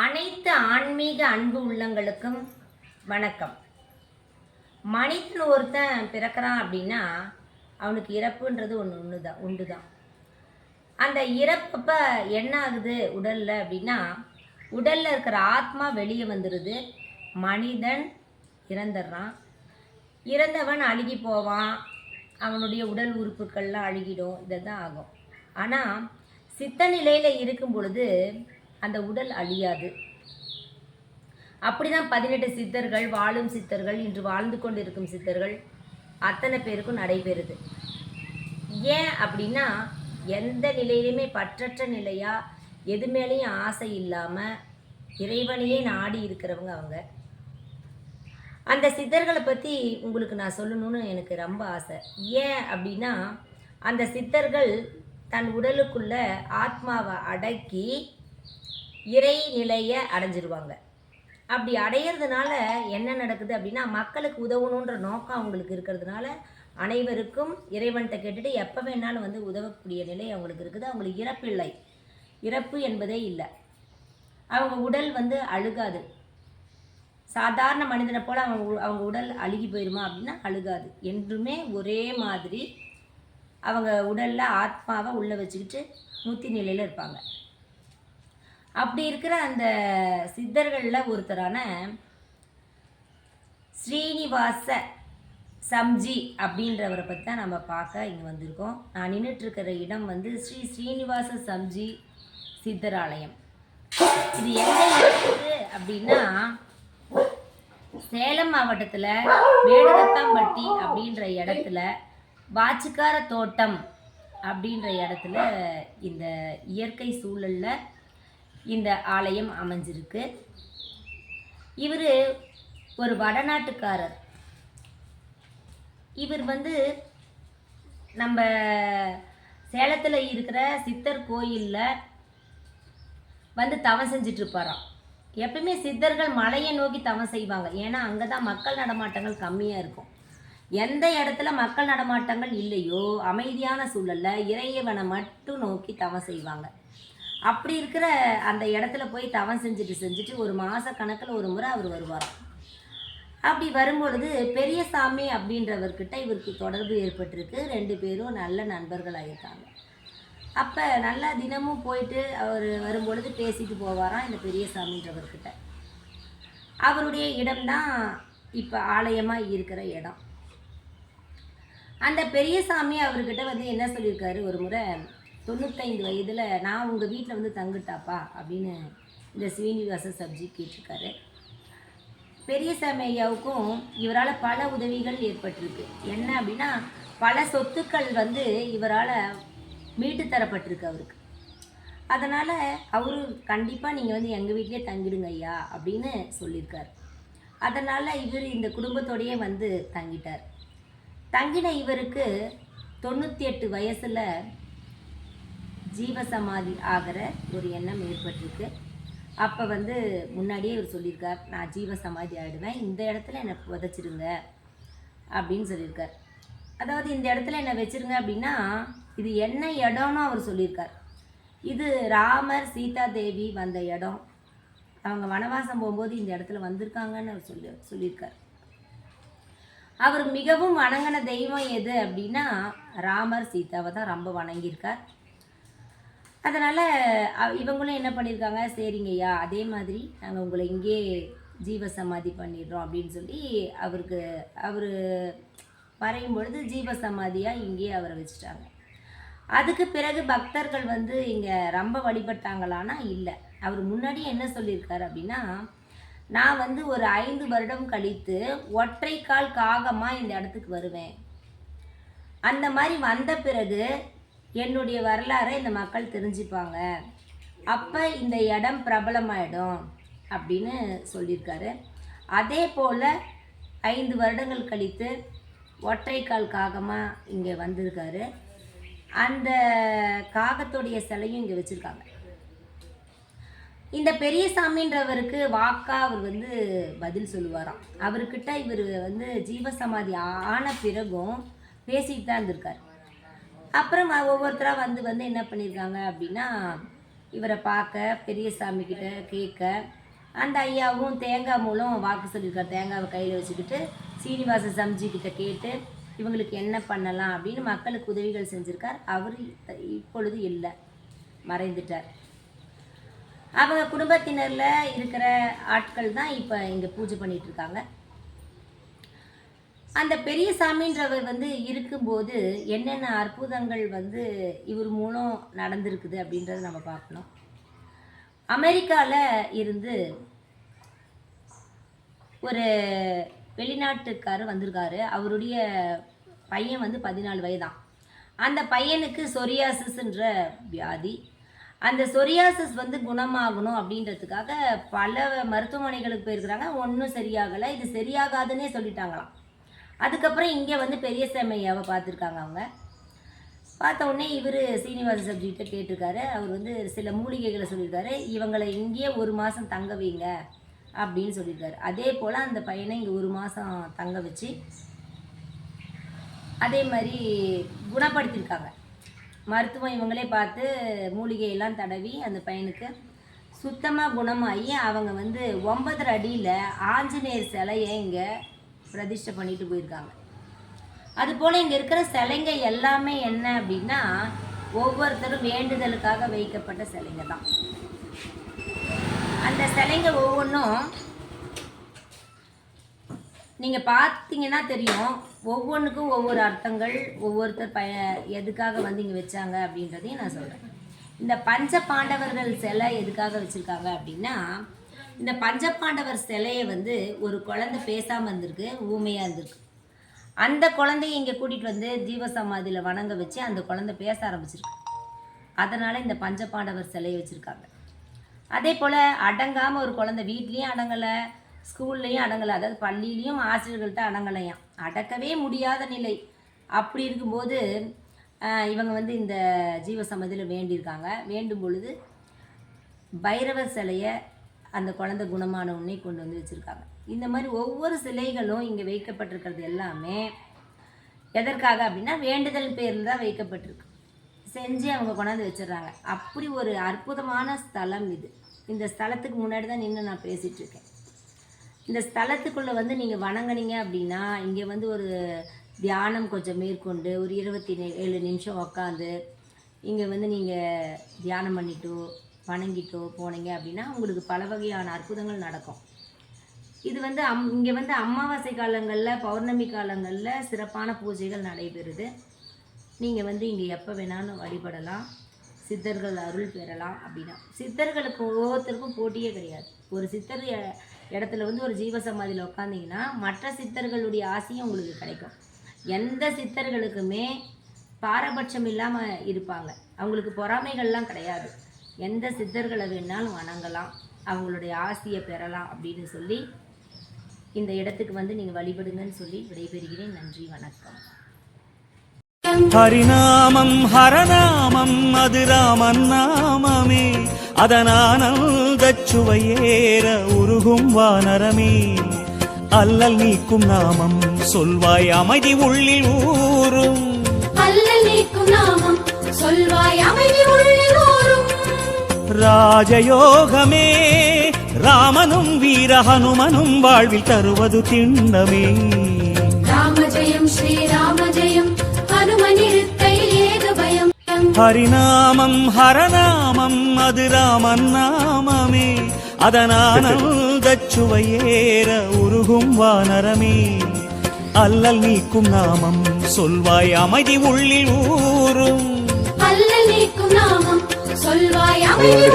அனைத்து ஆன்மீக அன்பு உள்ளங்களுக்கும் வணக்கம். மனிதன் ஒருத்தன் பிறக்கிறான் அப்படின்னா அவனுக்கு இறப்புன்றது ஒன்று ஒன்று தான் உண்டு தான் அந்த இறப்பப்ப என்ன ஆகுது உடலில் அப்படின்னா உடலில் இருக்கிற ஆத்மா வெளியே வந்துடுது மனிதன் இறந்துடுறான். இறந்தவன் அழுகி போவான். அவனுடைய உடல் உறுப்புகள்லாம் அழுகிடும். இதெல்லாம் ஆகும். ஆனால் சித்த நிலையில் இருக்கும் பொழுது அந்த உடல் அழியாது. அப்படிதான் பதினெட்டு சித்தர்கள் வாழும் சித்தர்கள் இன்று வாழ்ந்து கொண்டிருக்கும் சித்தர்கள் அத்தனை பேருக்கும் நடைபெறுது. ஏன் அப்படின்னா எந்த நிலையிலுமே பற்றற்ற நிலையா எது மேலேயும் ஆசை இல்லாமல் இறைவனையே நாடி இருக்கிறவங்க அவங்க. அந்த சித்தர்களை பற்றி உங்களுக்கு நான் சொல்லணும்னு எனக்கு ரொம்ப ஆசை. ஏன் அப்படின்னா அந்த சித்தர்கள் தன் உடலுக்குள்ள ஆத்மாவை அடக்கி இறை நிலையை அடைஞ்சிருவாங்க. அப்படி அடையிறதுனால என்ன நடக்குது அப்படின்னா மக்களுக்கு உதவணுன்ற நோக்கம் அவங்களுக்கு இருக்கிறதுனால அனைவருக்கும் இறைவன்கிட்ட கேட்டுட்டு எப்போ வேணாலும் வந்து உதவக்கூடிய நிலை அவங்களுக்கு இருக்குது. அவங்களுக்கு இறப்பில்லை இறப்பு என்பதே இல்லை. அவங்க உடல் வந்து அழுகாது. சாதாரண மனிதனை போல் அவங்க உ- அவங்க உடல் அழுகி போயிருமா அப்படின்னா அழுகாது. என்றுமே ஒரே மாதிரி அவங்க உடலில் ஆத்மாவை உள்ளே வச்சுக்கிட்டு முத்தி நிலையில் இருப்பாங்க. அப்படி இருக்கிற அந்த சித்தர்களில் ஒருத்தரான ஸ்ரீனிவாச சம்ஜி அப்படின்றவரை பற்றி தான் நம்ம பார்க்க இங்கே வந்திருக்கோம். நான் நின்றுட்டுருக்கிற இடம் வந்து ஸ்ரீ ஸ்ரீனிவாச சம்ஜி சித்தராலயம். இது எங்கே இருக்குது அப்படின்னா சேலம் மாவட்டத்தில் வேடுகத்தாம்பட்டி அப்படின்ற இடத்துல வாச்சுக்கார தோட்டம் அப்படின்ற இடத்துல இந்த இயற்கை சூழலில் இந்த ஆலயம் அமைஞ்சிருக்கு. இவர் ஒரு வடநாட்டுக்காரர். இவர் வந்து நம்ம சேலத்தில் இருக்கிற சித்தர் கோயிலில் வந்து தவம் செஞ்சுட்டு இருப்பாராம் எப்பயுமே சித்தர்கள் மலையை நோக்கி தவம் செய்வாங்க. ஏன்னா அங்கே தான் மக்கள் நடமாட்டங்கள் கம்மியாக இருக்கும். எந்த இடத்துல மக்கள் நடமாட்டங்கள் இல்லையோ அமைதியான சூழலில் இறையவனை மட்டும் நோக்கி தவம் செய்வாங்க. அப்படி இருக்கிற அந்த இடத்துல போய் தவம் செஞ்சுட்டு செஞ்சுட்டு ஒரு மாத கணக்கில் ஒரு முறை அவர் வருவார். அப்படி வரும்பொழுது பெரியசாமி அப்படின்றவர்கிட்ட இவருக்கு தொடர்பு ஏற்பட்டிருக்கு. ரெண்டு பேரும் நல்ல நண்பர்களாக இருக்காங்க அப்போ நல்லா தினமும் போயிட்டு அவர் வரும்பொழுது பேசிட்டு போவாராம் இந்த பெரியசாமின்றவர்கிட்ட அவருடைய இடம்தான் இப்போ ஆலயமாக இருக்கிற இடம். அந்த பெரியசாமி அவர்கிட்ட வந்து என்ன சொல்லியிருக்காரு? ஒரு முறை தொண்ணூத்தைந்து வயதில் நான் உங்கள் வீட்டில் வந்து தங்குட்டாப்பா அப்படின்னு இந்த ஸ்ரீனிவாச சப்ஜி கேட்டிருக்காரு. பெரியசாமி ஐயாவுக்கும் இவரால் பல உதவிகள் ஏற்பட்டிருக்கு. என்ன அப்படின்னா பல சொத்துக்கள் வந்து இவரால் மீட்டு தரப்பட்டிருக்கு அவருக்கு. அதனால் அவரு கண்டிப்பாக நீங்கள் வந்து எங்கள் வீட்டிலே தங்கிடுங்க ஐயா அப்படின்னு சொல்லியிருக்கார். அதனால் இவர் இந்த குடும்பத்தோடையே வந்து தங்கிட்டார். தங்கின இவருக்கு தொண்ணூற்றி எட்டு வயசில் ஜீவசமாதி ஆகிற ஒரு எண்ணம் ஏற்பட்டிருக்கு. அப்போ வந்து முன்னாடியே இவர் சொல்லியிருக்கார் நான் ஜீவசமாதி ஆகிடுவேன் இந்த இடத்துல என்னை புதைச்சிருங்க அப்படின்னு சொல்லியிருக்கார். அதாவது இந்த இடத்துல என்னை வச்சிருங்க அப்படின்னா இது என்ன இடம்னு அவர் சொல்லியிருக்கார். இது ராமர் சீதா தேவி வந்த இடம். அவங்க வனவாசம் போகும்போது இந்த இடத்துல வந்திருக்காங்கன்னு அவர் சொல்லி சொல்லியிருக்கார். அவர் மிகவும் வணங்கின தெய்வம் எது அப்படின்னா ராமர் சீதாவை தான் ரொம்ப வணங்கியிருக்கார். அதனால் இவங்களும் என்ன பண்ணியிருக்காங்க சரிங்கய்யா அதே மாதிரி நாங்கள் உங்களை இங்கே ஜீவசமாதி பண்ணிடுறோம் அப்படின்னு சொல்லி அவருக்கு அவர் வரையும் பொழுது ஜீவசமாதியாக இங்கேயே அவரை வச்சுட்டாங்க. அதுக்கு பிறகு பக்தர்கள் வந்து இங்கே ரொம்ப வழிபட்டாங்களான்னா இல்லை. அவர் முன்னாடி என்ன சொல்லியிருக்காரு அப்படின்னா நான் வந்து ஒரு ஐந்து வருடம் கழித்து ஒற்றைக்கால் காகமாக இந்த இடத்துக்கு வருவேன். அந்த மாதிரி வந்த பிறகு என்னுடைய வரலாறை இந்த மக்கள் தெரிஞ்சுப்பாங்க. அப்போ இந்த இடம் பிரபலமாயிடும் அப்படின்னு சொல்லியிருக்காரு. அதே போல் ஐந்து வருடங்கள் கழித்து ஒற்றைக்கால் காகமாக இங்கே வந்திருக்காரு. அந்த காகத்துடைய சிலையும் இங்கே வச்சுருக்காங்க. இந்த பெரியசாமின்றவருக்கு வாக்கா அவர் வந்து பதில் சொல்லுவாராம். அவர்கிட்ட இவர் வந்து ஜீவசமாதி ஆன பிறகும் பேசிட்டு தான் இருந்திருக்கார். அப்புறம் ஒவ்வொருத்தராக வந்து வந்து என்ன பண்ணியிருக்காங்க அப்படின்னா இவரை பார்க்க பெரியசாமி கிட்ட கேட்க அந்த ஐயாவும் தேங்காய் மூலம் வாக்கு சொல்லியிருக்கார். தேங்காவை கையில் வச்சுக்கிட்டு சீனிவாச சம்ஜி கிட்ட கேட்டு இவங்களுக்கு என்ன பண்ணலாம் அப்படின்னு மக்களுக்கு உதவிகள் செஞ்சுருக்கார். அவர் இப்பொழுது இல்லை மறைந்துட்டார். அவங்க குடும்பத்தினரில் இருக்கிற ஆட்கள் தான் இப்போ இங்கே பூஜை பண்ணிகிட்ருக்காங்க இருக்காங்க. அந்த பெரிய சாமின்றவர் வந்து இருக்கும்போது என்னென்ன அற்புதங்கள் வந்து இவர் மூலம் நடந்திருக்குது அப்படின்றத நம்ம பார்க்கணும். அமெரிக்காவில் இருந்து ஒரு வெளிநாட்டுக்காரர் வந்திருக்காரு. அவருடைய பையன் வந்து பதினாலு வயதான் அந்த பையனுக்கு சொரியாசிஸ்ன்ற வியாதி. அந்த சொரியாசிஸ் வந்து குணமாகணும் அப்படின்றதுக்காக பல மருத்துவமனைகளுக்கு போயிருக்கிறாங்க. ஒன்றும் சரியாகலை. இது சரியாகாதுன்னே சொல்லிட்டாங்களாம். அதுக்கப்புறம் இங்கே வந்து பெரிய செம்மையாவை பார்த்துருக்காங்க அவங்க. பார்த்த உடனே இவர் சீனிவாச சப்ஜெக்டை கேட்டிருக்காரு. அவர் வந்து சில மூலிகைகளை சொல்லியிருக்காரு. இவங்களை இங்கேயே ஒரு மாதம் தங்க வைங்க அப்படின்னு சொல்லியிருக்காரு. அதே போல் அந்த பையனை இங்கே ஒரு மாதம் தங்க வச்சு அதே மாதிரி குணப்படுத்தியிருக்காங்க. மருத்துவம் இவங்களே பார்த்து மூலிகையெல்லாம் தடவி அந்த பையனுக்கு சுத்தமாக குணமாகி அவங்க வந்து ஒன்பதரை அடியில் ஆஞ்சநேயர் சிலையை இங்கே பிரதிஷ்டை பண்ணிட்டு போயிருக்காங்க. அதுபோல் இங்கே இருக்கிற சிலைங்க எல்லாமே என்ன அப்படின்னா ஒவ்வொருத்தரும் வேண்டுதலுக்காக வைக்கப்பட்ட சிலைங்க தான். அந்த சிலைங்க ஒவ்வொன்றும் நீங்கள் பார்த்தீங்கன்னா தெரியும் ஒவ்வொன்றுக்கும் ஒவ்வொரு அர்த்தங்கள் ஒவ்வொருத்தர் பய எதுக்காக வந்து இங்கே வச்சாங்க அப்படின்றதையும் நான் சொல்கிறேன் இந்த பஞ்ச பாண்டவர்கள் சிலை எதுக்காக வச்சுருக்காங்க அப்படின்னா இந்த பஞ்ச பாண்டவர் சிலையை வந்து ஒரு குழந்தை பேசாமல் இருந்திருக்கு ஊமையாக இருந்திருக்கு. அந்த குழந்தைய இங்கே கூட்டிகிட்டு வந்து ஜீவசமாதியில் வணங்க வச்சு அந்த குழந்தை பேச ஆரம்பிச்சிருக்கு. அதனால் இந்த பஞ்ச பாண்டவர் சிலையை வச்சுருக்காங்க. அதே போல் அடங்காமல் ஒரு குழந்தை வீட்லேயும் அடங்கலை ஸ்கூல்லையும் அடங்கலை அதாவது பள்ளியிலையும் ஆசிரியர்கள்ட்ட அடங்கலையாம். அடக்கவே முடியாத நிலை. அப்படி இருக்கும்போது இவங்க வந்து இந்த ஜீவசமதியில் வேண்டியிருக்காங்க. வேண்டும் பொழுது பைரவர் சிலையை அந்த குழந்தை குணமான உன்னை கொண்டு வந்து வச்சுருக்காங்க. இந்த மாதிரி ஒவ்வொரு சிலைகளும் இங்கே வைக்கப்பட்டிருக்கிறது எல்லாமே எதற்காக அப்படின்னா வேண்டுதல் பேரில் தான் வைக்கப்பட்டிருக்கு. செஞ்சு அவங்க கொண்டாந்து வச்சிடுறாங்க. அப்படி ஒரு அற்புதமான ஸ்தலம் இது. இந்த ஸ்தலத்துக்கு முன்னாடி தான் நின்று நான் பேசிகிட்ருக்கேன் இந்த ஸ்தலத்துக்குள்ளே வந்து நீங்கள் வணங்குனீங்க அப்படின்னா இங்கே வந்து ஒரு தியானம் கொஞ்சம் மேற்கொண்டு ஒரு இருபத்தி ஏழு நிமிஷம் உக்காந்து இங்கே வந்து நீங்கள் தியானம் பண்ணிவிட்டு வணங்கிட்டோ போனீங்க அப்படின்னா உங்களுக்கு பல வகையான அற்புதங்கள் நடக்கும். இது வந்து அம் இங்கே வந்து அமாவாசை காலங்களில் பௌர்ணமி காலங்களில் சிறப்பான பூஜைகள் நடைபெறுது. நீங்கள் வந்து இங்கே எப்போ வேணாலும் வழிபடலாம். சித்தர்கள் அருள் பெறலாம் அப்படின்னா. சித்தர்களுக்கு ஒவ்வொருத்தருக்கும் போட்டியே கிடையாது. ஒரு சித்தர் இடத்துல வந்து ஒரு ஜீவசமாதியில் உட்காந்திங்கன்னா மற்ற சித்தர்களுடைய ஆசையும் உங்களுக்கு கிடைக்கும். எந்த சித்தர்களுக்குமே பாரபட்சம் இல்லாமல் இருப்பாங்க. அவங்களுக்கு பொறாமைகள்லாம் கிடையாது. எந்த சித்தர்களை வேணாலும் வணங்கலாம் அவங்களுடைய ஆசையை பெறலாம் அப்படின்னு சொல்லி இந்த இடத்துக்கு வந்து நீங்கள் வழிபடுங்கன்னு சொல்லி விடைபெறுகிறேன். நன்றி வணக்கம். ஹரிநாமம் ஹரநாமம் அது ராமன் நாமமே. அதனானந்தச் சுவையேற உருகும் வானரமே. அல்லல் நீக்கும் நாமம் சொல்வாய் அமைதி உள்ளில் ஊரும் அல்லல் நீக்கும் நாமம் சொல்வாய் அமைதி உள்ளில் ஊரும் ராஜயோகமே ராமனும் வீர ஹனுமனும் வாழ்வில் தருவது திண்ணமே. ராம ஜெயம் ஸ்ரீராம ஜெயம் ஹனுமனிருக்கையில் ஏது பயம். ஹரிநாமம் ஹரநாமம் அது ராமன் நாமமே. அதனானந்தச் சுவையேற உருகும் வானரமே. அல்லல் நீக்கும் நாமம் சொல்வாய் அமைதி உள்ளில் ஊரும் அல்லல் நீக்கும் நாமம் சொல்வாய் அமைதி